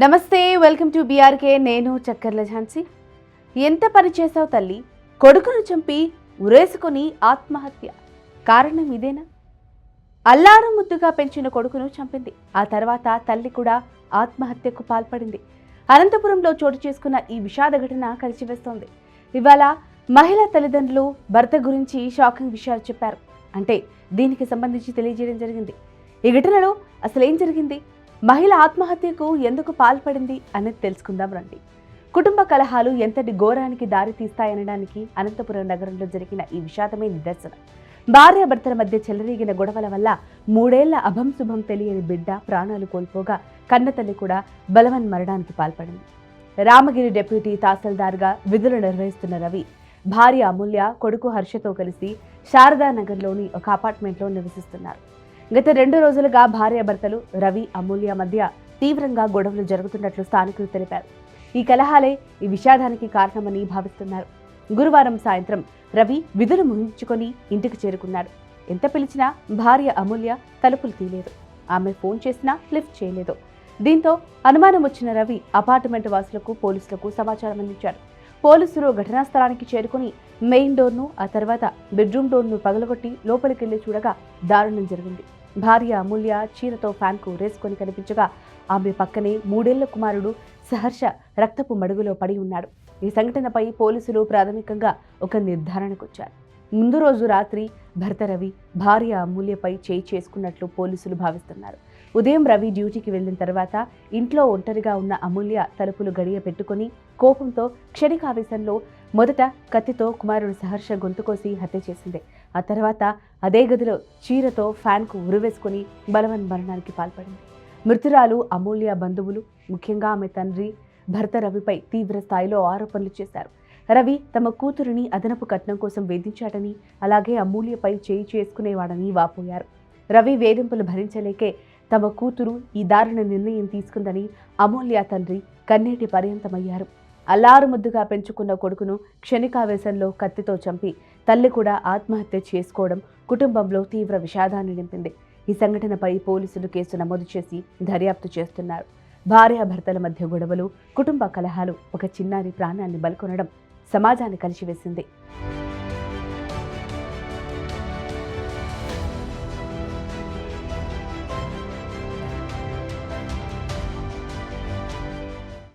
నమస్తే welcome to BRK నేను చక్కర్ల ఝాన్సీ. ఎంత పని చేసావు తల్లి? కొడుకును చంపి ఉరేసుకొని ఆత్మహత్య. కారణం ఇదేనా? అల్లారం ముద్దుగా పెంచిన కొడుకును చంపింది. ఆ తర్వాత తల్లి కూడా ఆత్మహత్యకు పాల్పడింది. అనంతపురంలో చోటు చేసుకున్న ఈ విషాద ఘటన కలిసివేస్తోంది. ఇవాళ మహిళా తల్లిదండ్రులు భర్త గురించి షాకింగ్ విషయాలు చెప్పారు. అంటే దీనికి సంబంధించి తెలియజేయడం జరిగింది. ఈ ఘటనలో అసలు ఏం జరిగింది? మహిళ ఆత్మహత్యకు ఎందుకు పాల్పడింది అనేది తెలుసుకుందాం రండి. కుటుంబ కలహాలు ఎంతటి ఘోరానికి దారి తీస్తాయనడానికి అనంతపురం నగరంలో జరిగిన ఈ విషాదమే నిదర్శనం. భార్యాభర్తల మధ్య చెలరేగిన గొడవల వల్ల మూడేళ్ళ అభం శుభం తెలియని బిడ్డ ప్రాణాలు కోల్పోగా కన్నతల్లి కూడా బలవన్ మరణానికి పాల్పడింది. రామగిరి డిప్యూటీ తహసీల్దార్గా విధులు నిర్వహిస్తున్న రవి భార్య అమూల్య కొడుకు హర్షతో కలిసి శారదానగర్లోని ఒక అపార్ట్మెంట్లో నివసిస్తున్నారు. గత రెండు రోజులుగా భార్యాభర్తలు రవి అమూల్య మధ్య తీవ్రంగా గొడవలు జరుగుతున్నట్లు స్థానికులు తెలిపారు. ఈ కలహాలే ఈ విషాదానికి కారణమని భావిస్తున్నారు. గురువారం సాయంత్రం రవి విధులు ముగించుకొని ఇంటికి చేరుకున్నాడు. ఎంత పిలిచినా భార్య అమూల్య తలుపులు తీయలేదు. ఆమె ఫోన్ చేసినా లిఫ్ట్ చేయలేదు. దీంతో అనుమానం వచ్చిన రవి అపార్ట్మెంట్ వాసులకు పోలీసులకు సమాచారం అందించారు పోలీసులు ఘటనా స్థలానికి చేరుకుని మెయిన్ డోర్ను ఆ తర్వాత బెడ్రూమ్ డోర్ను పగలగొట్టి లోపలికెళ్ళి చూడగా దారుణం జరిగింది. భార్య అమూల్య చీరతో ఫ్యాన్కు రేసుకొని కనిపించగా ఆమె పక్కనే మూడేళ్ళ కుమారుడు సహర్ష రక్తపు మడుగులో పడి ఉన్నాడు. ఈ సంఘటనపై పోలీసులు ప్రాథమికంగా ఒక నిర్ధారణకు వచ్చారు ముందు రోజు రాత్రి భర్త రవి భార్య అమూల్యపై చేయి చేసుకున్నట్లు పోలీసులు భావిస్తున్నారు. ఉదయం రవి డ్యూటీకి వెళ్ళిన తర్వాత ఇంట్లో ఒంటరిగా ఉన్న అమూల్య తలుపులు గడియ పెట్టుకుని కోపంతో క్షణికావేశంలో మొదట కత్తితో కుమారుడు సహర్ష గొంతు కోసి హత్య చేసింది. ఆ తర్వాత అదే గదిలో చీరతో ఫ్యాన్కు ఉరివేసుకుని బలవన్ మరణానికి పాల్పడింది. మృతురాలు అమూల్య బంధువులు ముఖ్యంగా ఆమె తండ్రి భర్త రవిపై తీవ్ర స్థాయిలో ఆరోపణలు చేశారు. రవి తమ కూతురిని అదనపు కట్నం కోసం వేధించాడని అలాగే అమూల్యపై చేయి చేసుకునేవాడని వాపోయారు. రవి వేధింపులు భరించలేకే తమ కూతురు ఈ దారుణ నిర్ణయం తీసుకుందని అమూల్య తండ్రి కన్నీటి పర్యంతమయ్యారు. అల్లారు ముద్దుగా పెంచుకున్న కొడుకును క్షణికావేశంలో కత్తితో చంపి తల్లి కూడా ఆత్మహత్య చేసుకోవడం కుటుంబంలో తీవ్ర విషాదాన్ని నింపింది. ఈ సంఘటనపై పోలీసులు కేసు నమోదు చేసి దర్యాప్తు చేస్తున్నారు. భార్యాభర్తల మధ్య గొడవలు కుటుంబ కలహాలు ఒక చిన్నారి ప్రాణాన్ని బలకొనడం. సమాజాన్ని కలిసివేసింది.